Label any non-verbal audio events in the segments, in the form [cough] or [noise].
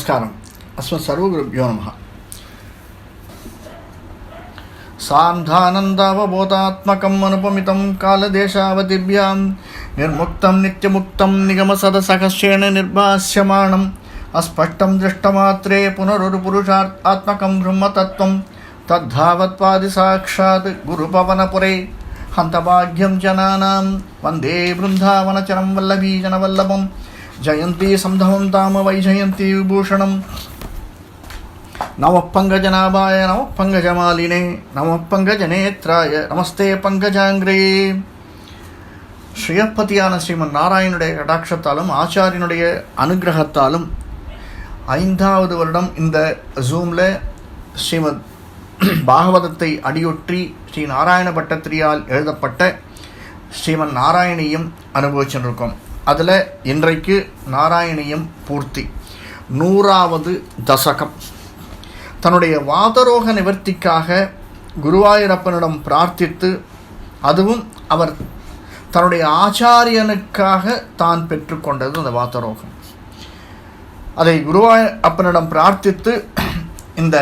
నమస్కారం. అస్మత్సర్వగురుభ్యో నమ. సాంధానందావబోధాత్మకం అనుపమితం కాలదేశావతిభ్యాం నిర్ముక్తం నిత్యముక్తం నిగమసదసహస్యేణ నిర్భాస్యమాణం అస్పష్టం దృష్టమాత్రే పునరుపురుషాత్మకం బ్రహ్మతత్వం తద్ధావత్వాది సాక్షాత్ గురుపవనపురే హంతభాగ్యం జనానాం వందే బృందావనచరం వల్లభీజనవల్లభం వల్లభం ஜயந்தி சம்தமம் தாம வைஜயந்தி விபூஷணம் நம பங்கஜநாபாய நம பங்கஜமாலினே நம பங்கஜநேத்ராய நமஸ்தே பங்கஜாங்கிரே ஸ்ரீயப்பதியான ஸ்ரீமன் நாராயணுடைய கடாட்சத்தாலும் ஆச்சாரியனுடைய அனுகிரகத்தாலும் ஐந்தாவது வருடம் இந்த ஜூமில் ஸ்ரீமத் பாகவதத்தை அடியொற்றி ஸ்ரீ நாராயண பட்டத்திரியால் எழுதப்பட்ட ஸ்ரீமன் நாராயணியும் அனுபவிச்சுருக்கோம். அதில் இன்றைக்கு நாராயணியம் பூர்த்தி. நூறாவது தசகம். தன்னுடைய வாதரோக நிவர்த்திக்காக குருவாயூரப்பனிடம் பிரார்த்தித்து அதுவும் அவர் தன்னுடைய ஆச்சாரியனுக்காக தான் பெற்றுக்கொண்டது அந்த வாதரோகம். அதை குருவாய அப்பனிடம் பிரார்த்தித்து இந்த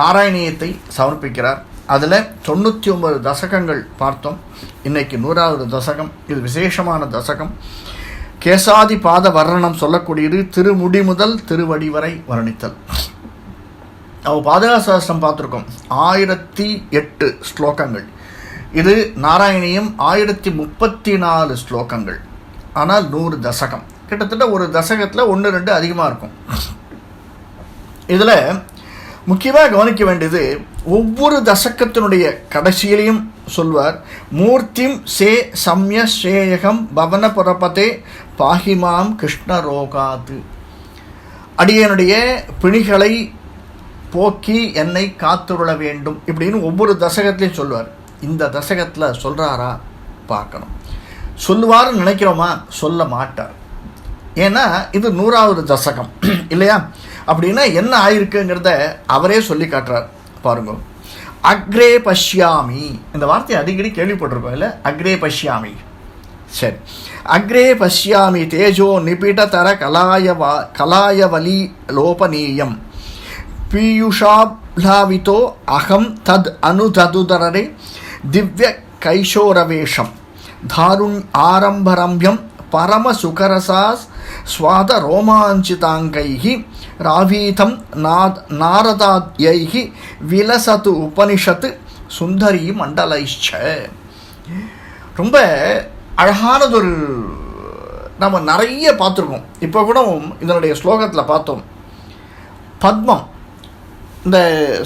நாராயணியத்தை சமர்ப்பிக்கிறார். அதில் தொண்ணூற்றி ஒம்பது தசகங்கள் பார்த்தோம். இன்னைக்கு நூறாவது தசகம். இது விசேஷமான தசகம். கேசாதி பாத வர்ணனம் சொல்லக்கூடியது திருமுடி முதல் திருவடி வரை வர்ணித்தல். அவ பாதகாசாஸ்திரம் பார்த்துருக்கோம். ஆயிரத்தி எட்டு ஸ்லோகங்கள். இது நாராயணியம் ஆயிரத்தி முப்பத்தி நாலு ஸ்லோகங்கள். ஆனால் நூறு தசகம். கிட்டத்தட்ட ஒரு தசகத்தில் ஒன்று ரெண்டு அதிகமாக இருக்கும். இதில் முக்கியமாக கவனிக்க வேண்டியது ஒவ்வொரு தசக்கத்தினுடைய கடைசியிலையும் சொல்வார் மூர்த்திம் சே சம்ய ஸ்ரேயகம் பவன புறப்பதே பாகிமாம் கிருஷ்ணரோகாது அடியனுடைய பிணிகளை போக்கி என்னை காத்துருள வேண்டும் இப்படின்னு ஒவ்வொரு தசகத்திலையும் சொல்லுவார் இந்த தசகத்தில் சொல்கிறாரா பார்க்கணும். சொல்லுவாருன்னு நினைக்கிறோமா? சொல்ல மாட்டார். ஏன்னா இது நூறாவது தசகம். [clears throat] இல்லையா? அப்படின்னா என்ன ஆயிருக்குங்கிறத அவரே சொல்லி காட்டுறார். பாருங்க. அக்ரே பஷ்யாமி. இந்த வார்த்தையை அடிக்கடி கேள்விப்பட்டிருப்போம் இல்லை? அக்ரே பஷ்யாமி. சரி. அக்ரே பஷ்யாமி தேஜோ நிபிடதர கலாயவா கலாயவலி லோபனீயம் பீயுஷாப்லாவிதோ அகம் தத் அனுததுதரே திவ்ய கைஷோரவேஷம். தாருண் ஆரம்பரம்பியம் பரமசுகரசா ஸ்வாத ரோமாஞ்சிதாங்கைகி ராவீதம் நாத் நாரதாத்யைः விலசது உபனிஷத்து சுந்தரி மண்டலைச்ச ரொம்ப அழகானதொரு நம்ம நிறைய பார்த்துருக்கோம். இப்போ கூட இதனுடைய ஸ்லோகத்தில் பார்த்தோம். பத்மம் இந்த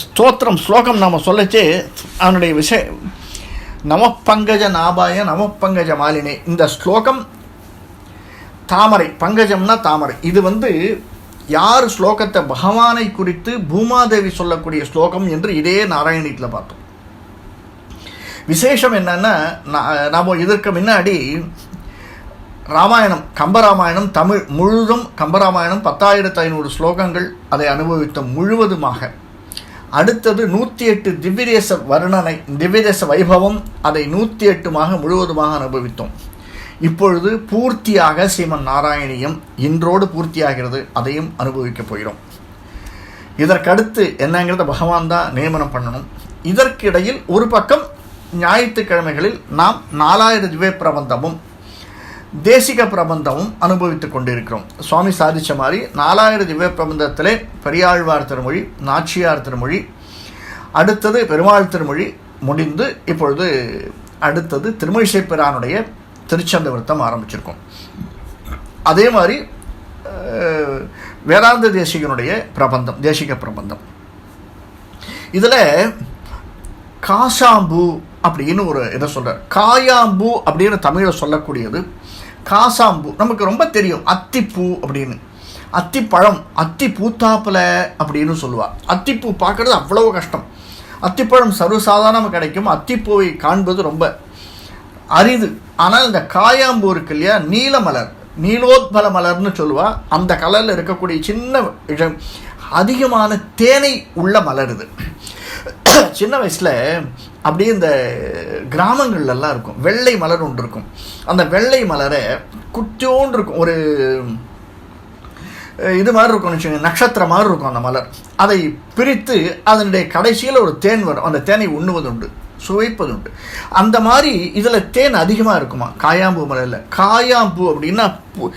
ஸ்தோத்திரம் ஸ்லோகம் நாம் சொல்லச்சே அவனுடைய விஷய நமப்பங்கஜ நாபாய நமப்பங்கஜ மாலினே. இந்த ஸ்லோகம் தாமரை பங்கஜம்னா தாமரை. இது வந்து யார் ஸ்லோகத்தை பகவானை குறித்து பூமாதேவி சொல்லக்கூடிய ஸ்லோகம் என்று இதே நாராயணீட்டில் பார்த்தோம். விசேஷம் என்னன்னா நாம் இதற்கு முன்னாடி ராமாயணம் கம்பராமாயணம் தமிழ் முழுதும் கம்பராமாயணம் பத்தாயிரத்து ஐநூறு ஸ்லோகங்கள் அதை அனுபவித்தோம் முழுவதுமாக. அடுத்தது நூற்றி எட்டு திவ்யதேச வர்ணனை திவ்யதேச வைபவம் அதை நூற்றி எட்டுமாக முழுவதுமாக அனுபவித்தோம். இப்பொழுது பூர்த்தியாக ஸ்ரீமன் நாராயணியம் இன்றோடு பூர்த்தியாகிறது அதையும் அனுபவிக்கப் போகிறோம். இதற்கடுத்து என்னங்கிறத பகவான் தான் நியமனம் பண்ணணும். இதற்கிடையில் ஒரு பக்கம் ஞாயிற்றுக்கிழமைகளில் நாம் நாலாயிரம் திவ்ய பிரபந்தமும் தேசிக பிரபந்தமும் அனுபவித்துக் கொண்டிருக்கிறோம். சுவாமி சாதித்த மாதிரி நாலாயிரம் திவ்ய பிரபந்தத்திலே பெரியாழ்வார் திருமொழி நாச்சியார் திருமொழி அடுத்தது பெருமாள் திருமொழி முடிந்து இப்பொழுது அடுத்தது திருமழிசை பிரானுடைய திருச்சந்த விருத்தம் ஆரம்பிச்சிருக்கோம். அதே மாதிரி வேதாந்த தேசிகனுடைய பிரபந்தம் தேசிக பிரபந்தம். இதில் காசாம்பு அப்படின்னு ஒரு இதை சொல்கிறார் காயாம்பூ அப்படின்னு தமிழில் சொல்லக்கூடியது காசாம்பூ. நமக்கு ரொம்ப தெரியும் அத்திப்பூ அப்படின்னு. அத்திப்பழம் அத்தி பூத்தாப்பில் அப்படின்னு சொல்லுவாள் அத்திப்பூ பார்க்குறது அவ்வளவு கஷ்டம். அத்திப்பழம் சர்வசாதாரணமாக கிடைக்கும். அத்திப்பூவை காண்பது ரொம்ப அரிது. ஆனால் இந்த காயாம்பூ இருக்கு இல்லையா? நீல மலர். நீலோத்பல மலர்னு சொல்லுவா. அந்த கலரில் இருக்கக்கூடிய சின்ன இடம். அதிகமான தேனை உள்ள மலர் இது. சின்ன வயசில் அப்படியே இந்த கிராமங்கள்லாம் இருக்கும். வெள்ளை மலர் ஒன்று இருக்கும். அந்த வெள்ளை மலரை குட்டியோண்டு இருக்கும். ஒரு இது மாதிரி இருக்கும்னு வச்சுக்கோங்க. நட்சத்திரம் மாதிரி இருக்கும் அந்த மலர். அதை பிரித்து அதனுடைய கடைசியில் ஒரு தேன் வரும். அந்த தேனை உண்ணுவது உண்டு சுவைப்பது உண்டு அந்த மாதிரி இதில் தேன் அதிகமாக இருக்குமா? காயாம்பூ மலரில் காயாம்பூ அப்படின்னா பூ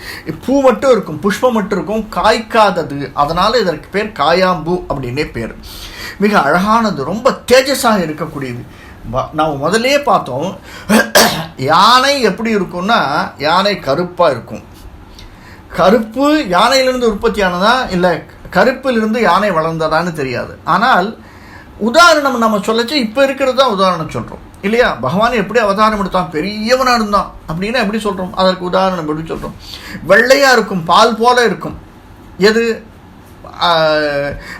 பூ மட்டும் இருக்கும் புஷ்பம் மட்டும் இருக்கும் காய்க்காதது. அதனால் இதற்கு பேர் காயாம்பூ அப்படின்னே பேர். மிக அழகானது ரொம்ப தேஜஸாக இருக்கக்கூடியது. நாம் முதலே பார்த்தோம் [clears throat] யானை எப்படி இருக்கும்னா யானை கருப்பாக இருக்கும். கருப்பு யானையிலிருந்து உற்பத்தியானதா? இல்லை கருப்பிலிருந்து யானை வளர்ந்ததான்னு தெரியாது. ஆனால் உதாரணம் நம்ம சொல்லச்சு இப்போ இருக்கிறது தான் உதாரணம் சொல்கிறோம் இல்லையா? பகவான் எப்படி அவதாரம் எடுத்தான்? பெரியவனாக இருந்தான். அப்படின்னா எப்படி சொல்கிறோம் அதற்கு உதாரணம் எப்படி சொல்கிறோம் வெள்ளையாக இருக்கும் பால் போல இருக்கும். எது?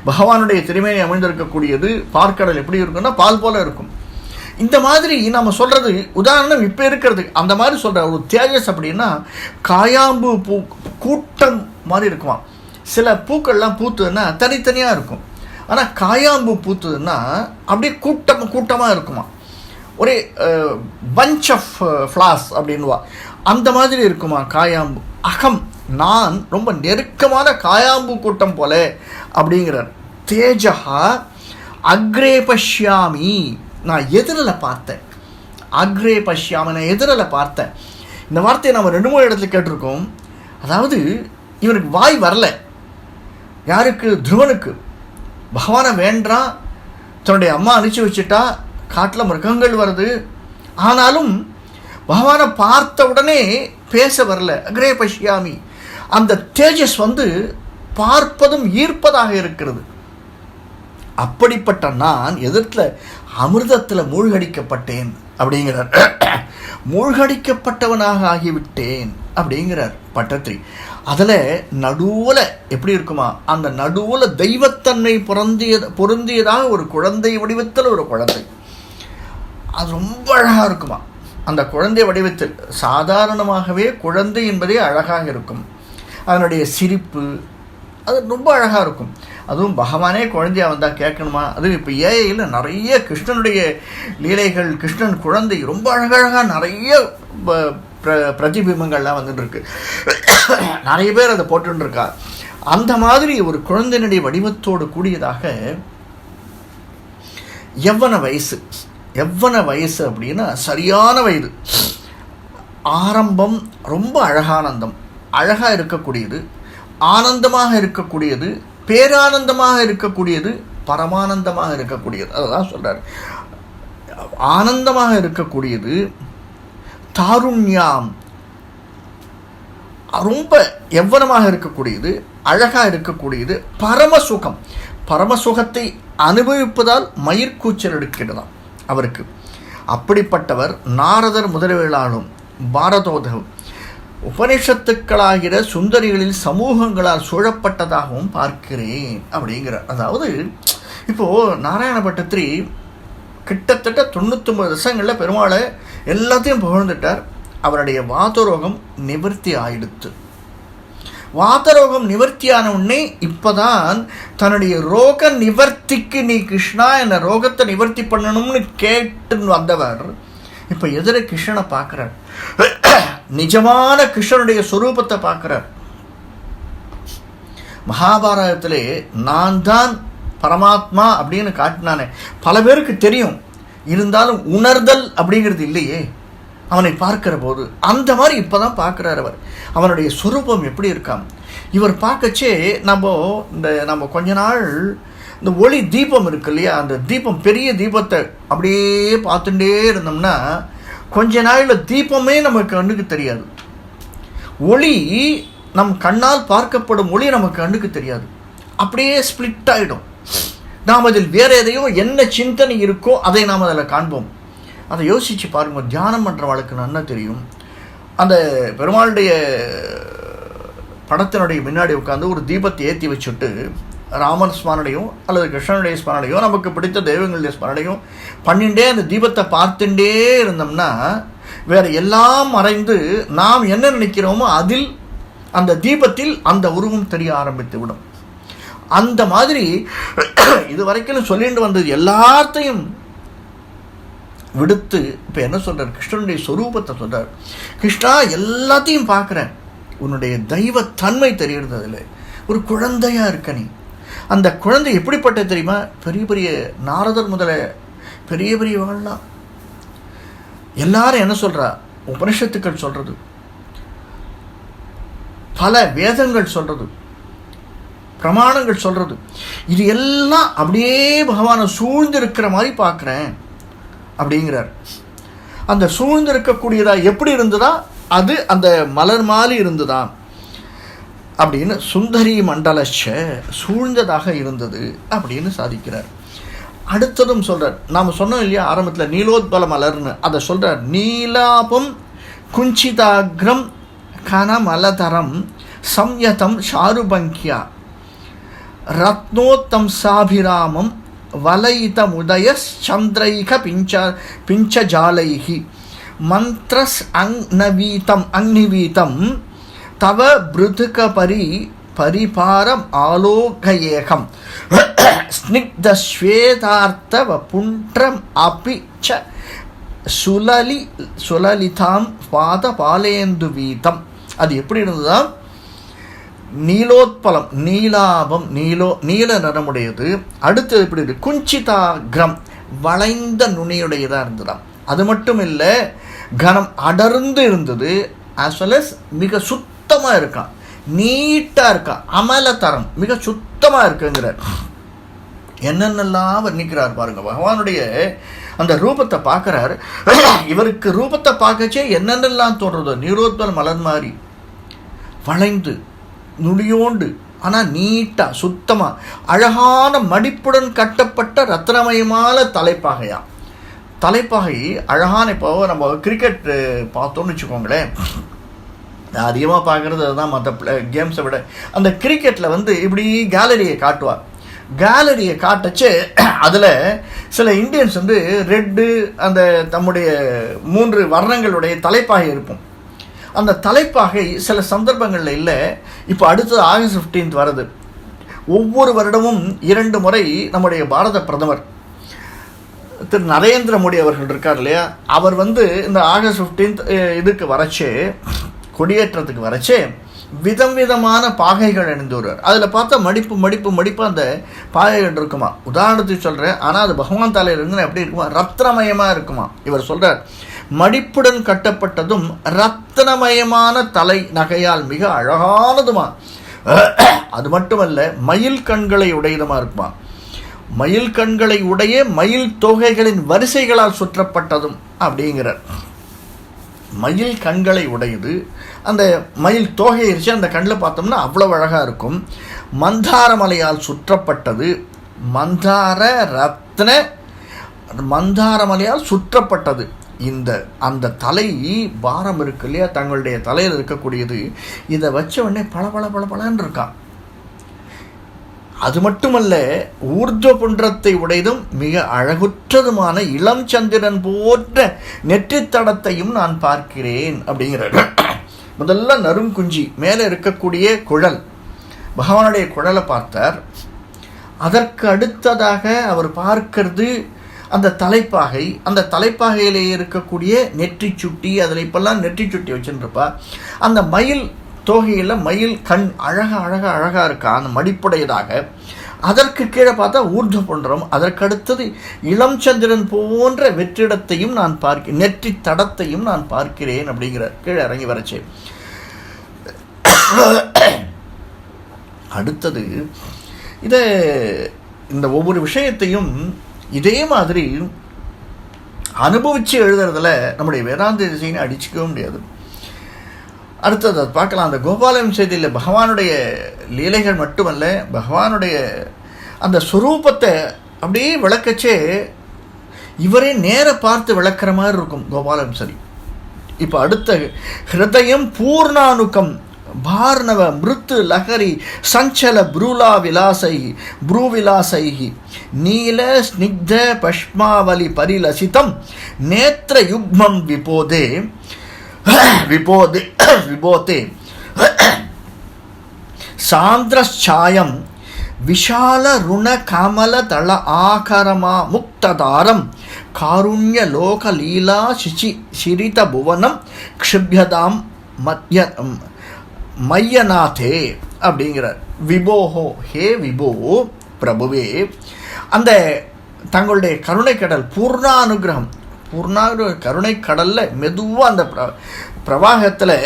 பகவானுடைய திருமேனி அமைந்திருக்கக்கூடியது பார்க்கடல் எப்படி இருக்குன்னா பால் போல இருக்கும். இந்த மாதிரி நம்ம சொல்கிறது உதாரணம் இப்போ இருக்கிறது. அந்த மாதிரி சொல்கிற ஒரு தேஜஸ் அப்படின்னா காயாம்பு பூ கூட்டம் மாதிரி இருக்குமா சில பூக்கள்லாம் பூத்துன்னா தனித்தனியாக இருக்கும். ஆனால் காயாம்பு பூத்துதுன்னா அப்படியே கூட்டம் கூட்டமாக இருக்குமா? ஒரே பஞ்ச் ஆஃப் ஃப்ளாஸ் அப்படின்வா அந்த மாதிரி இருக்குமா காயாம்பு? அகம் நான் ரொம்ப நெருக்கமான காயாம்பு கூட்டம் போல அப்படிங்கிறார். தேஜகா அக்ரே பஷ்யாமி. நான் எதிரில் பார்த்தேன். அக்ரே பஷ்யாமி நான் எதிரில் பார்த்தேன். இந்த வார்த்தையை நம்ம ரெண்டு மூணு இடத்துல கேட்டிருக்கோம். அதாவது இவனுக்கு வாய் வரல. யாருக்கு? துருவனுக்கு. பகவானை வேண்டாம் தன்னுடைய அம்மா அனுப்பிச்சி வச்சுட்டா காட்டில் மிருகங்கள் வருது. ஆனாலும் பகவானை பார்த்த உடனே பேச வரல. அக்ரே பஷ்யாமி அந்த தேஜஸ் வந்து பார்ப்பதும் ஈர்ப்பதாக இருக்கிறது. அப்படிப்பட்ட நான் எதிர்த்துல அமிர்தத்தில் மூழ்கடிக்கப்பட்டேன் அப்படிங்கிறார். மூழ்கடிக்கப்பட்டவனாக ஆகிவிட்டேன் அப்படிங்கிறார் பட்டத்திரி அதில் நடுவில் எப்படி இருக்குமா? அந்த நடுவில் தெய்வத்தன்மை பொருந்திய பொருந்தியதாக ஒரு குழந்தை வடிவத்தில் ஒரு குழந்தை. அது ரொம்ப அழகாக இருக்குமா? அந்த குழந்தை வடிவத்தில். சாதாரணமாகவே குழந்தை என்பதே அழகாக இருக்கும். அதனுடைய சிரிப்பு அது ரொம்ப அழகாக இருக்கும். அதுவும் பகவானே குழந்தையாக வந்தால் கேட்கணுமா? அதுவும் இப்போ ஏஐயில் நிறைய கிருஷ்ணனுடைய லீலைகள் கிருஷ்ணன் குழந்தை ரொம்ப அழகழகாக நிறைய பிர- பிரதிபிம்பங்கள்லாம் வந்துட்டு இருக்கு நிறைய பேர் அதை போட்டுருக்கா இருக்கா அந்த மாதிரி ஒரு குழந்தையினுடைய வடிவத்தோடு கூடியதாக எவ்வன வயசு எவ்வன வயசு அப்படின்னா சரியான வயது. ஆரம்பம் ரொம்ப அழகானந்தம். அழகாக இருக்கக்கூடியது ஆனந்தமாக இருக்கக்கூடியது பேரானந்தமாக இருக்கக்கூடியது பரமானந்தமாக இருக்கக்கூடியது. அதுதான் சொல்கிறார் ஆனந்தமாக இருக்கக்கூடியது தாருண்யாம். ரொம்ப எவ்வளமாக இருக்கக்கூடியது அழகாக இருக்கக்கூடியது பரமசுகம். பரமசுகத்தை அனுபவிப்பதால் மயிர்கூச்சல் எடுக்கிறதாம் அவருக்கு. அப்படிப்பட்டவர் நாரதர் முதலவேளாளும் பாரதோதகம். உபனிஷத்துக்களாகிற சுந்தரிகளில் சமூகங்களால் சூழப்பட்டதாகவும் பார்க்கிறேன் அப்படிங்கிறார். அதாவது இப்போது நாராயணபட்டத்திரி கிட்டத்தட்ட தொண்ணூத்தொம்பது வருஷங்களில் பெருமாளை எல்லாத்தையும் புகழ்ந்துட்டார். அவருடைய வாதரோகம் நிவர்த்தி ஆயிடுத்து. வாதரோகம் நிவர்த்தியான உடனே இப்போதான் தன்னுடைய ரோக நிவர்த்திக்கு நீ கிருஷ்ணா என்னை ரோகத்தை நிவர்த்தி பண்ணணும்னு கேட்டு வந்தவர் இப்போ எதிர கிருஷ்ணனை பார்க்குறார். நிஜமான கிருஷ்ணனுடைய சொரூபத்தை பார்க்குறார். மகாபாரதத்திலே நான் தான் பரமாத்மா அப்படின்னு காட்டினானே. பல பேருக்கு தெரியும். இருந்தாலும் உணர்தல் அப்படிங்கிறது இல்லையே. அவனை பார்க்கிற போது அந்த மாதிரி இப்போ தான் பார்க்குறார் அவர். அவனுடைய சொரூபம் எப்படி இருக்கான் இவர் பார்க்கச்சே நம்ம இந்த நம்ம கொஞ்ச நாள் இந்த ஒளி தீபம் இருக்கு இல்லையா? அந்த தீபம் பெரிய தீபத்தை அப்படியே பார்த்துட்டே இருந்தோம்னா கொஞ்ச நாளில் தீபமே நமக்கு கண்ணுக்கு தெரியாது. ஒளி நம் கண்ணால் பார்க்கப்படும் ஒளி நமக்கு கண்ணுக்கு தெரியாது. அப்படியே ஸ்பிளிட் ஆகிடும் நாம் அதில் வேறு எதையோ என்ன சிந்தனை இருக்கோ அதை நாம் அதில் காண்போம். அதை யோசித்து பாருங்க தியானம் பண்ணுறவளுக்கு நன்னா தெரியும். அந்த பெருமாளுடைய படத்தினுடைய முன்னாடி உட்காந்து ஒரு தீபத்தை ஏற்றி வச்சுட்டு ராமன் ஸ்மரணையும் அல்லது கிருஷ்ணனுடைய ஸ்மரணையோ நமக்கு பிடித்த தெய்வங்களுடைய ஸ்மரணையும் பண்ணிண்டே அந்த தீபத்தை பார்த்துட்டே இருந்தோம்னா வேறு எல்லாம் மறைந்து நாம் என்ன நினைக்கிறோமோ அதில் அந்த தீபத்தில் அந்த உருவம் தெரிய ஆரம்பித்து விடும். அந்த மாதிரி [clears throat] இது வரைக்கும் சொல்லிட்டு வந்தது எல்லாத்தையும் விடுத்து இப்போ என்ன சொல்கிறார் கிருஷ்ணனுடைய சொரூபத்தை சொல்கிறார் கிருஷ்ணா எல்லாத்தையும் பார்க்குறேன். உன்னுடைய தெய்வத்தன்மை தெரிகிறது அதில். ஒரு குழந்தையாக இருக்க நீ. அந்த குழந்தை எப்படிப்பட்ட தெரியுமா? பெரிய பெரிய நாரதர் முதல பெரிய பெரிய வாழலாம் எல்லாரும் என்ன சொல்கிறா உபனிஷத்துக்கள் சொல்கிறது பல வேதங்கள் சொல்கிறது பிரமாணங்கள் சொல்கிறது இது எல்லாம் அப்படியே பகவானை சூழ்ந்திருக்கிற மாதிரி பார்க்குறேன் அப்படிங்கிறார். அந்த சூழ்ந்திருக்கக்கூடியதாக எப்படி இருந்ததா? அது அந்த மலர் மாதிரி இருந்ததா? அப்படின்னு சுந்தரி மண்டலச்ச சூழ்ந்ததாக இருந்தது அப்படின்னு சாதிக்கிறார். அடுத்ததும் சொல்கிறார் நாம் சொன்னோம் இல்லையா ஆரம்பத்தில் நீலோத்பல மலர்னு. அதை சொல்கிறார் நீலாபம் குஞ்சிதாகிரம் கனமலதரம் சம்யதம் ஷாருபங்கியா ரத்னோத்தம் சாபிராமம் வலயிதமுதய சந்திரைக பிஞ்ச பிஞ்சஜாலைகி மந்த்ரஸ் அங்னவீதம் அக்னிவீதம் தவ பிருதுக பரி பரிபாரம் ஆலோகயேகம். ஸ்னிக்தஸ்வேதார்த்தவ புன்றம் அபி ச சுலலி சுலலிதாம் பாத பாலேந்து வீதம் அது எப்படி இருந்ததுதான்? நீலோத்பலம் நீலாபம் நீலோ நீல நிறமுடையது. அடுத்தது எப்படி இருக்கு? குஞ்சிதாகிரம் வளைந்த நுனியுடையதாக இருந்ததாம். அது மட்டும் இல்லை கனம் அடர்ந்து இருந்தது ஆஸ் வெல் அஸ் மிக சுத்தமாக இருக்கான் நீட்டாக இருக்கான் அமலத்தரம் மிக சுத்தமாக இருக்குங்கிறார். என்னென்னலாம் வர்ணிக்கிறார் பாருங்க. பகவானுடைய அந்த ரூபத்தை பார்க்குறாரு. இவருக்கு ரூபத்தை பார்க்கச்சே என்னென்னலாம் தோன்றுதோ? நீரோத்பல் மலர் மாதிரி வளைந்து நுடியோண்டு ஆனால் நீட்டாக சுத்தமாக அழகான மடிப்புடன் கட்டப்பட்ட ரத்னமயமான தலைப்பாகையா. தலைப்பாகை அழகான இப்போ நம்ம கிரிக்கெட் பார்த்தோன்னு வச்சுக்கோங்களேன். நான் அதிகமாக பார்க்குறது அதுதான் மற்ற கேம்ஸை விட. அந்த கிரிக்கெட்டில் வந்து இப்படி கேலரியை காட்டுவார் கேலரியை காட்டச்சு அதில் சில இந்தியன்ஸ் வந்து ரெட்டு அந்த தம்முடைய மூன்று வர்ணங்களுடைய தலைப்பாகை இருக்கும். அந்த தலைப்பாகை சில சந்தர்ப்பங்களில் இல்லை. இப்போ அடுத்தது ஆகஸ்ட் ஃபிஃப்டீன்த் வருது ஒவ்வொரு வருடமும் இரண்டு முறை நம்முடைய பாரத பிரதமர் திரு நரேந்திர மோடி அவர்கள் இருக்கார் இல்லையா? அவர் வந்து இந்த ஆகஸ்ட் ஃபிஃப்டீன்த் இதுக்கு வரச்சே கொடியேற்றத்துக்கு வரச்சே விதம் விதமான பாகைகள் அணிந்து வருவார். அதில் பார்த்தா மடிப்பு மடிப்பு மடிப்பு அந்த பாகைகள் இருக்குமா? உதாரணத்துக்கு சொல்கிறேன் ஆனால் அது பகவான் தலையிலிருந்து எப்படி இருக்குமா? ரத்னமயமாக இருக்குமா? இவர் சொல்கிறார் மடிப்புடன் கட்டப்பட்டதும் ரத்னமயமான தலை நகையால் மிக அழகானதுமா. அது மட்டுமல்ல மயில் கண்களை உடையதுமா இருக்குமா. மயில் கண்களை உடைய மயில் தொகைகளின் வரிசைகளால் சுற்றப்பட்டதும் அப்படிங்கிறார். மயில் கண்களை உடையது அந்த மயில் தோகை இருச்சு அந்த கண்ணில் பார்த்தோம்னா அவ்வளோ அழகாக இருக்கும். மந்தார மலையால் சுற்றப்பட்டது மந்தார ரத்ன மந்தார மலையால் சுற்றப்பட்டது. இந்த அந்த தலை பாரம் இருக்கு இல்லையா? தங்களுடைய தலையில் இருக்கக்கூடியது. இதை வச்ச உடனே பல பல பல பலன்னு இருக்கான் அது மட்டுமல்ல ஊர்ஜ புன்றத்தை உடையதும் மிக அழகுற்றதுமான இளம் சந்திரன் போன்ற நெற்றித்தடத்தையும் நான் பார்க்கிறேன் அப்படிங்கிறார். [coughs] முதல்ல நறுங்குஞ்சி மேலே இருக்கக்கூடிய குழல். பகவானுடைய குழலை பார்த்தார். அதற்கு அடுத்ததாக அவர் பார்க்கிறது அந்த தலைப்பாகை அந்த தலைப்பாகையிலே இருக்கக்கூடிய நெற்றி சுட்டி அதில் இப்பெல்லாம் நெற்றி சுட்டி வச்சுருப்பா அந்த மயில் தோகையில் மயில் கண் அழகாக அழகா அழகாக இருக்கா? அந்த மடிப்புடையதாக. அதற்கு கீழே பார்த்தா ஊர்ஜ புன்றம் அதற்கடுத்தது இளம் சந்திரன் போன்ற வெற்றிடத்தையும் நான் பார்க்க நெற்றி தடத்தையும் நான் பார்க்கிறேன் அப்படிங்கிற கீழே இறங்கி வரச்சு. அடுத்தது இதை இந்த ஒவ்வொரு விஷயத்தையும் இதே மாதிரி அனுபவித்து எழுதுறதுல நம்முடைய வேதாந்த திசைன்னு அடிச்சுக்கவே முடியாது. அடுத்தது அதை பார்க்கலாம். அந்த கோபாலயம் செய்தியில் பகவானுடைய லீலைகள் மட்டுமல்ல பகவானுடைய அந்த சுரூபத்தை அப்படியே விளக்கச்சே இவரே நேர பார்த்து விளக்குற மாதிரி இருக்கும் கோபாலம் சரி. இப்போ அடுத்த ஹிருதயம் பூர்ணானுக்கம் பார்ணவ மிருத்து லஹரி சஞ்சல ப்ரூலா விலாசை ப்ரூவிலாசைகி நீல ஸ்னிக்த பஷ்மாவலி பரிலசிதம் நேத்திர யுக்மம் விபோதே விபோதே விபோதே. சாந்திரச்சாயம் விஷால ருண கமல தள ஆகரமா முக்ததாரம் காருண்ய லோக லீலா சிசி சிரித புவனம் க்ஷிப்யதாம் மத்ய மையநாதே அப்படிங்கிறார். விபோஹோ ஹே விபோ பிரபுவே. அந்த தங்களுடைய கருணைக்கடல் பூர்ணானுகிரகம். பூர்ணானு கருணை கடலில் மெதுவாக அந்த பிர பிரவாகத்தில்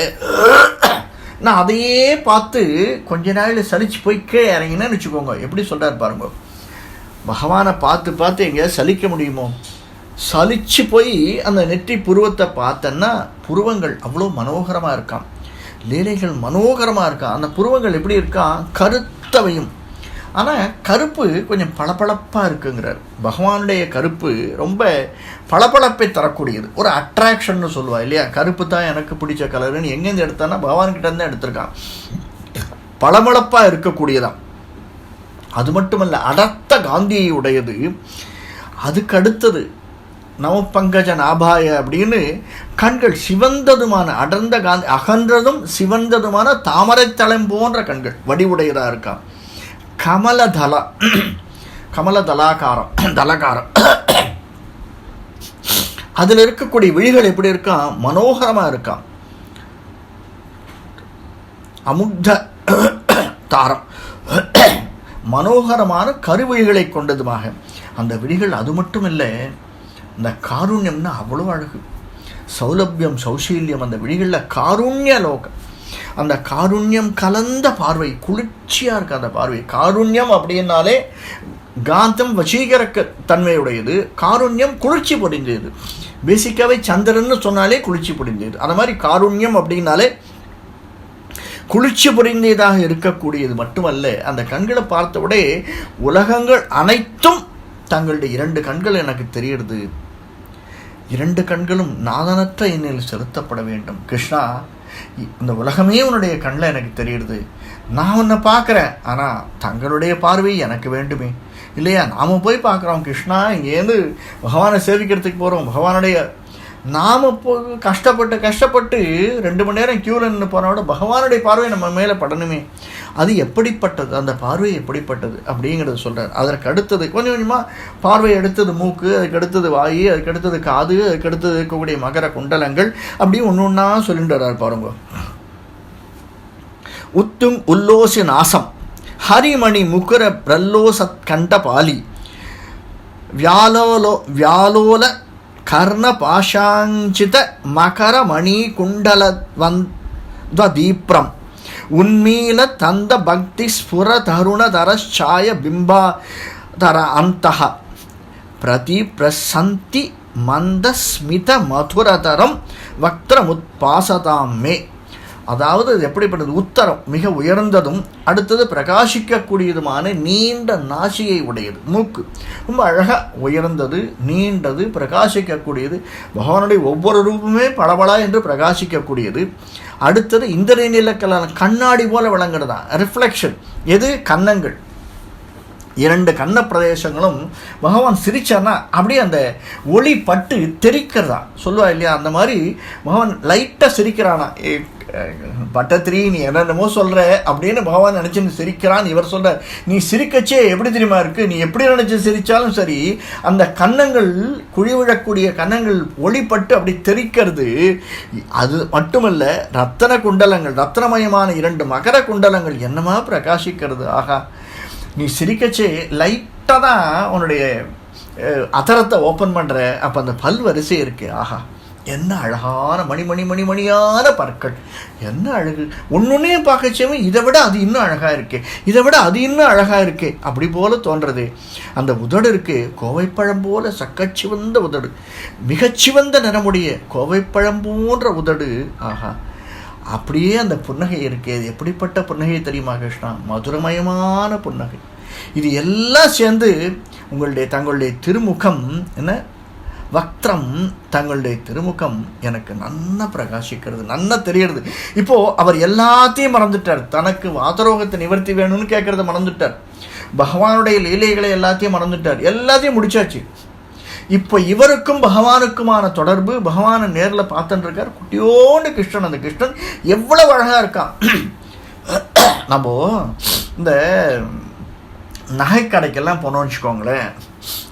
நான் அதையே பார்த்து கொஞ்ச நாள் சலிச்சு போய் கீழே இறங்கினேன்னு வச்சுக்கோங்க. எப்படி சொல்கிறார் பாருங்க. பகவானை பார்த்து பார்த்து எங்கேயாவது சலிக்க முடியுமோ? சலிச்சு போய் அந்த நெற்றி புருவத்தை பார்த்தேன்னா புருவங்கள் அவ்வளோ மனோகரமாக இருக்கான் லீலைகள் மனோகரமாக இருக்கான் அந்த புருவங்கள் எப்படி இருக்கான் கருத்தவையும். ஆனால் கருப்பு கொஞ்சம் பளபளப்பாக இருக்குங்கிறார். பகவானுடைய கருப்பு ரொம்ப பளபளப்பை தரக்கூடியது. ஒரு அட்ராக்ஷன்னு சொல்லுவா இல்லையா? கருப்பு தான் எனக்கு பிடிச்ச கலருன்னு எங்கேருந்து எடுத்தானா பகவான்கிட்ட தான் எடுத்திருக்கான். பளபளப்பாக இருக்கக்கூடியதான். அது மட்டுமல்ல அடர்த்த காந்தியை உடையது. அதுக்கு அடுத்தது நவப்பங்கஜ நாபாய அப்படின்னு கண்கள் சிவந்ததுமான அடர்ந்த காந்தி அகன்றதும் சிவந்ததுமான தாமரைத்தளம் போன்ற கண்கள் வடிவுடையதாக இருக்கான் கமலதலா கமலதலாகாரம் தலகாரம். அதில் இருக்கக்கூடிய விழிகள் எப்படி இருக்கான் மனோகரமாக இருக்கான் அமுக்த தாரம். மனோகரமான கருவிழிகளை கொண்டதுமாக. அந்த விழிகள் அது மட்டும் இல்லை இந்த காருண்யம்னா அவ்வளோ அழகு. சௌலபியம் சௌசீல்யம் அந்த விழிகளில் காருண்ய லோகம். அந்த காருண்யம் கலந்த பார்வை குளிர்ச்சியாக இருக்க அந்த பார்வை. காருண்யம் அப்படின்னாலே காந்தம் வசீகரக்க தன்மையுடையது காருண்யம் குளிர்ச்சி பொடிந்தது. பேசிக்காவே சந்திரன்னு சொன்னாலே குளிர்ச்சி பொடிந்தது. அந்த மாதிரி காருண்யம் அப்படின்னாலே குளிர்ச்சி புரிந்ததாக இருக்கக்கூடியது மட்டுமல்ல அந்த கண்களை பார்த்தவுடே உலகங்கள் அனைத்தும் தங்களுடைய இரண்டு கண்கள் எனக்கு தெரியுது இரண்டு கண்களும் நாதனற்ற எண்ணில் செலுத்தப்பட வேண்டும். கிருஷ்ணா இந்த உலகமே உன்னுடைய கண்ணில் எனக்கு தெரியுது. நான் உன்னை பார்க்குறேன். ஆனால் தங்களுடைய பார்வை எனக்கு வேண்டுமே. இல்லையா? நாம் போய் பார்க்குறோம். கிருஷ்ணா இங்கேருந்து பகவானை சேவிக்கிறதுக்கு போகிறோம் பகவானுடைய நாம் இப்போ கஷ்டப்பட்டு கஷ்டப்பட்டு ரெண்டு மணி நேரம் க்யூவில் நின்று போனோட பகவானுடைய பார்வை நம்ம மேலே படணுமே. அது எப்படிப்பட்டது? அந்த பார்வை எப்படிப்பட்டது? அப்படிங்கிறத சொல்கிறார் அதற்கு அடுத்தது கொஞ்சம் கொஞ்சமாக பார்வை எடுத்தது மூக்கு அதுக்கு அடுத்தது வாய் அதுக்கு அடுத்தது காது அதுக்கு அடுத்தது இருக்கக்கூடிய மகர குண்டலங்கள் அப்படி ஒன்று ஒன்றா சொல்லிட்டு வர்றார் பாருங்க. உத்துங் உல்லோசி நாசம். ஹரிமணி முகுர பிரல்லோசத் கண்ட பாலி. வியாலோலோ வியாலோல கர்ண பாஷாஞ்சித மகர மணி குண்டல வந்தீப்ரம் உன்மீல தந்த பக்தி ஸ்புர தருண தரச்சாய பிம்பா தர அந்த பிரதி பிரசந்தி மந்த ஸ்மித மதுரதரம் வக்திரமுத்பாசதாம் மே அதாவது அது எப்படிப்பட்டது? உத்தரம் மிக உயர்ந்ததும் அடுத்தது பிரகாசிக்கக்கூடியதுமான நீண்ட நாசியை உடையது மூக்கு. ரொம்ப அழகாக உயர்ந்தது நீண்டது பிரகாசிக்கக்கூடியது. பகவானுடைய ஒவ்வொரு ரூபமே பளபளா என்று பிரகாசிக்கக்கூடியது. அடுத்தது இந்திர நிலக்கலான கண்ணாடி போல விளங்குறதா? ரிஃப்ளெக்ஷன் எது? கன்னங்கள். இரண்டு கண்ண பிரதேசங்களும் பகவான் சிரிச்சானா அப்படியே அந்த ஒளி பட்டு தெரிக்கிறதா? சொல்லுவா இல்லையா? அந்த மாதிரி பகவான் லைட்டாக சிரிக்கிறானா? பட்டத்திரி நீ என்னென்னமோ சொல்கிற அப்படின்னு பகவான் நினச்சின்னு சிரிக்கிறான் இவர் சொல்கிற நீ சிரிக்கச்சே எப்படி தெரியுமா இருக்குது நீ எப்படி நினச்சி சிரித்தாலும் சரி அந்த கன்னங்கள் குழிவிழக்கூடிய கன்னங்கள் ஒளிப்பட்டு அப்படி தெரிக்கிறது. அது மட்டுமல்ல ரத்தன குண்டலங்கள் ரத்னமயமான இரண்டு மகர குண்டலங்கள் என்னமா பிரகாசிக்கிறது? ஆகா நீ சிரிக்கச்சே லைட்டாக தான் உன்னுடைய அதரத்தை ஓப்பன் பண்ணுற அப்போ அந்த பல் வரிசை இருக்கு. ஆஹா என்ன அழகான மணி மணி மணி மணியான பற்கள். என்ன அழகு. ஒன்னொன்னே பார்க்கச்சேவும் இதை விட அது இன்னும் அழகாக இருக்கே. இதை விட அது இன்னும் அழகாக இருக்கே. அப்படி போல தோன்றது. அந்த உதடு இருக்கு. கோவைப்பழம் போல சக்கச்சிவந்த உதடு. மிகச்சிவந்த நிறமுடைய கோவைப்பழம் போன்ற உதடு. ஆஹா. அப்படியே அந்த புன்னகை இருக்கே அது எப்படிப்பட்ட புன்னகை தெரியுமா கிருஷ்ணா? மதுரமயமான புன்னகை. இது எல்லாம் சேர்ந்து உங்களுடைய தங்களுடைய திருமுகம் என்ன? வக்திரம் தங்களுடைய திருமுகம் எனக்கு நன்னா பிரகாசிக்கிறது நன்னா தெரியறது இப்போ அவர் எல்லாத்தையும் மறந்துட்டார். தனக்கு வாதரோகத்தை நிவர்த்தி வேணும்னு கேட்குறத மறந்துட்டார். பகவானுடைய லீலைகளை எல்லாத்தையும் மறந்துட்டார். எல்லாத்தையும் முடிச்சாச்சு. இப்போ இவருக்கும் பகவானுக்குமான தொடர்பு பகவானை நேரில் பார்த்துட்டு இருக்கார். குட்டியோண்டு கிருஷ்ணன் அந்த கிருஷ்ணன் எவ்வளவு அழகாக இருக்கான். [clears throat] நம்ம இந்த நகைக்கடைக்கெல்லாம் போனோம்னு வச்சுக்கோங்களேன்.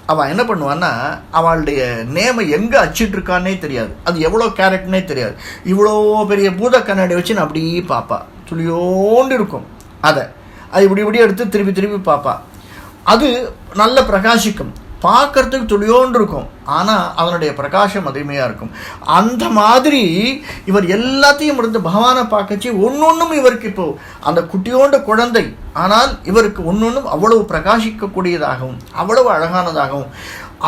அவன் என்ன பண்ணுவான்னா அவளுடைய நேமை எங்கே அச்சிட்ருக்கான்னே தெரியாது. அது எவ்வளோ கேரக்டர்னே தெரியாது. இவ்வளோ பெரிய பூத கண்ணாடி வச்சு நான் அப்படியே பார்ப்பா. துளியோண்டு இருக்கும். அதை. அது இப்படி இப்படி எடுத்து திருப்பி திருப்பி பார்ப்பா. அது நல்ல பிரகாசிக்கும். பார்க்கறதுக்கு துளியோன்னு இருக்கும். ஆனால் அதனுடைய பிரகாசம் அதிகமையாக இருக்கும். அந்த மாதிரி இவர் எல்லாத்தையும் இருந்து பகவானை பார்க்கச்சு ஒன்றும் இவருக்கு இப்போ அந்த குட்டியோண்ட குழந்தை. ஆனால் இவருக்கு ஒன்னொன்றும் அவ்வளவு பிரகாசிக்கக்கூடியதாகவும் அவ்வளவு அழகானதாகவும்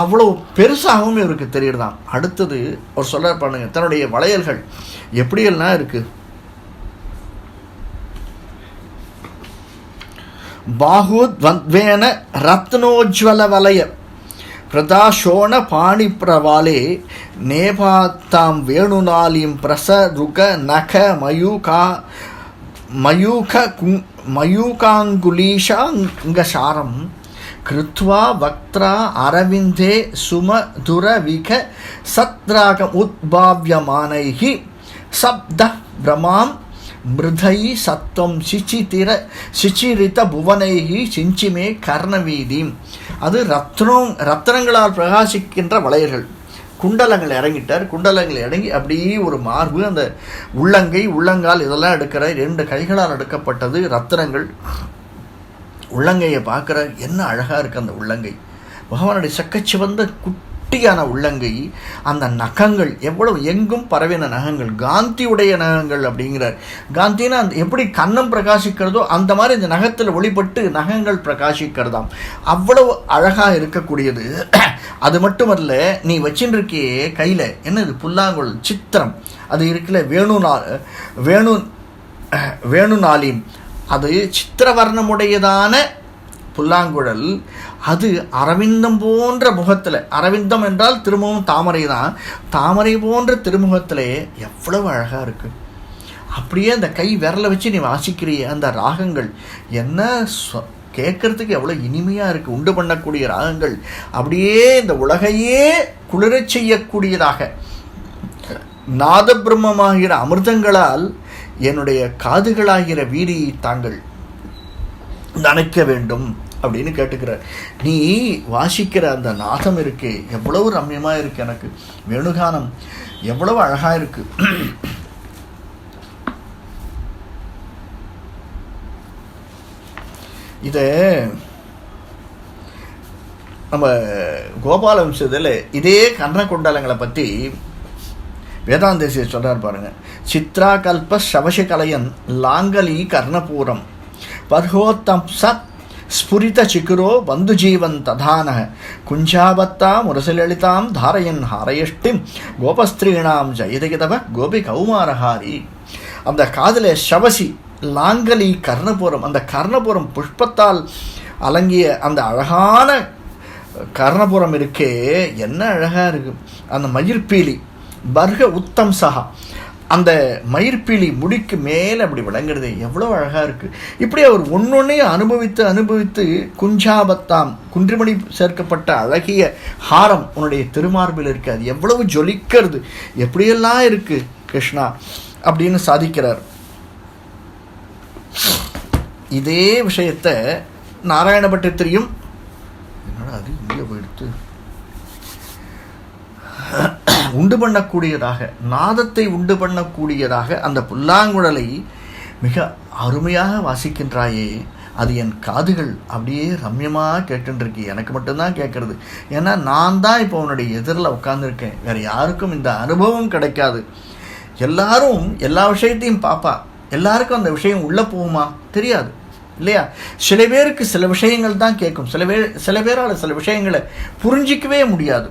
அவ்வளோ பெருசாகவும் இவருக்கு தெரியுறதாம். அடுத்தது ஒரு சொல்ல பண்ணுங்க தன்னுடைய வளையல்கள் எப்படியெல்லாம் இருக்கு? பாகுத்வத்வேன ரத்னோஜ்வல வலய. பிரதாசோண பாணி பிரவாலே நேபாத்தாம் வேணுநாளிம் பிரசருக நக மயூகா மயூக குங் மயூகாங்குலீஷாங்கசாரம் கிருத்வா வக்த்ரா அரவிந்தே சுமதுரவிக சத்ராக உத்பாவியமானைகி சப்த பிரமாம் மிருதை சத்வம் சிச்சித்திர சிச்சிரித்த புவனைகி சிஞ்சிமே கர்ணவீதி அது ரத்னம் ரத்னங்களால் பிரகாசிக்கின்ற வளையர்கள் குண்டலங்கள் இறங்கிட்டார் குண்டலங்கள் இறங்கி அப்படியே ஒரு மார்பு அந்த உள்ளங்கை உள்ளங்கால் இதெல்லாம் எடுக்கிற ரெண்டு கைகளால் எடுக்கப்பட்டது ரத்னங்கள் உள்ளங்கையை பார்க்குற என்ன அழகாக இருக்குது அந்த உள்ளங்கை பகவானுடைய சக்கச்சிவந்த குட்டியான உள்ளங்கை அந்த நகங்கள் எவ்வளவு எங்கும் பரவின நகங்கள் காந்தியுடைய நகங்கள் அப்படிங்கிறார். காந்தினா அந்த எப்படி கண்ணம் பிரகாசிக்கிறதோ அந்த மாதிரி இந்த நகத்தில் ஒளிப்பட்டு நகங்கள் பிரகாசிக்கிறதாம். அவ்வளவு அழகாக இருக்கக்கூடியது. [clears throat] அது மட்டுமல்ல நீ வச்சுட்டு கையில் கையில் என்னது புல்லாங்குழல் சித்திரம். அது இருக்குல்ல வேணுநா வேணு வேணுநாளின். அது சித்திரவர்ணமுடையதான புல்லாங்குழல் அது அரவிந்தம் போன்ற முகத்தில் அரவிந்தம் என்றால் திருமுகம் தாமரை தான் தாமரை போன்ற திருமுகத்திலே எவ்வளவு அழகாக இருக்குது அப்படியே அந்த கை விரலை வச்சு நீ வாசிக்கிறிய அந்த ராகங்கள். என்ன சொ- கேட்கறதுக்கு எவ்வளோ இனிமையாக இருக்குது உண்டு பண்ணக்கூடிய ராகங்கள். அப்படியே இந்த உலகையே குளிரச் செய்யக்கூடியதாக. நாதபிரம்மமாகிற அமிர்தங்களால் என்னுடைய காதுகளாகிற வீரியை தாங்கள் நனைக்க வேண்டும். அப்படின்னு கேட்டுக்கிறார். நீ வாசிக்கிற அந்த நாதம் இருக்கே. எவ்வளவு ரம்யமாக இருக்கு எனக்கு. வேணுகானம். எவ்வளவு அழகா இருக்கு. இதை நம்ம கோபால வம்சத்தில் இதே கர்ணகுண்டலங்களை பற்றி வேதாந்தேசிய சொல்கிறார் பாருங்க. சித்ரா கல்ப சவசி கலையன் லாங்கலி கர்ணபூரம். பர்ஹோத்தம் சத் ஸ்புரித சிக்குரோ பந்து ஜீவன் ததான குஞ்சாபத்தா முரசலலிதாம் தாரையன் ஹாரயஷ்டிம் கோபஸ்திரீணாம் ஜெயதகிதவ கோபி கௌமாரஹாரி அந்த காதில் சவசி லாங்கலி கர்ணபுரம் அந்த கர்ணபுரம் புஷ்பத்தால் அலங்கிய அந்த அழகான கர்ணபுரம் இருக்கே என்ன அழகாக இருக்கு அந்த மயிர்பீலி பர்க உத்தம் சஹா அந்த மயிர்பீலி முடிக்கு மேலே அப்படி விளங்குறது எவ்வளோ அழகாக இருக்குது இப்படி அவர் ஒன்றொன்னையும் அனுபவித்து அனுபவித்து குஞ்சாபத்தாம் குன்றிமணி சேர்க்கப்பட்ட அழகிய ஹாரம் உன்னுடைய திருமார்பில் இருக்குது அது எவ்வளவு ஜொலிக்கிறது. எப்படியெல்லாம் இருக்குது கிருஷ்ணா அப்படின்னு சாதிக்கிறார். இதே விஷயத்தை நாராயண பட்டத்திரியும் என்னடா அது இங்கே போயிடுத்து உண்டு பண்ணக்கூடியதாக நாதத்தை உண்டு பண்ணக்கூடியதாக அந்த புல்லாங்குழலை மிக அருமையாக வாசிக்கின்றாயே அது என் காதுகள் அப்படியே ரம்யமாக கேட்டுருக்கு எனக்கு மட்டும்தான் கேட்குறது. ஏன்னா நான் தான் இப்போ உன்னுடைய எதிரில் உட்காந்துருக்கேன் வேறு யாருக்கும் இந்த அனுபவம் கிடைக்காது. எல்லாரும் எல்லா விஷயத்தையும் பார்ப்பா எல்லாருக்கும் அந்த விஷயம் உள்ளே போகுமா? தெரியாது. இல்லையா? சில பேருக்கு சில விஷயங்கள் தான் கேட்கும். சில பேர் சில பேரால் சில விஷயங்களை புரிஞ்சிக்கவே முடியாது.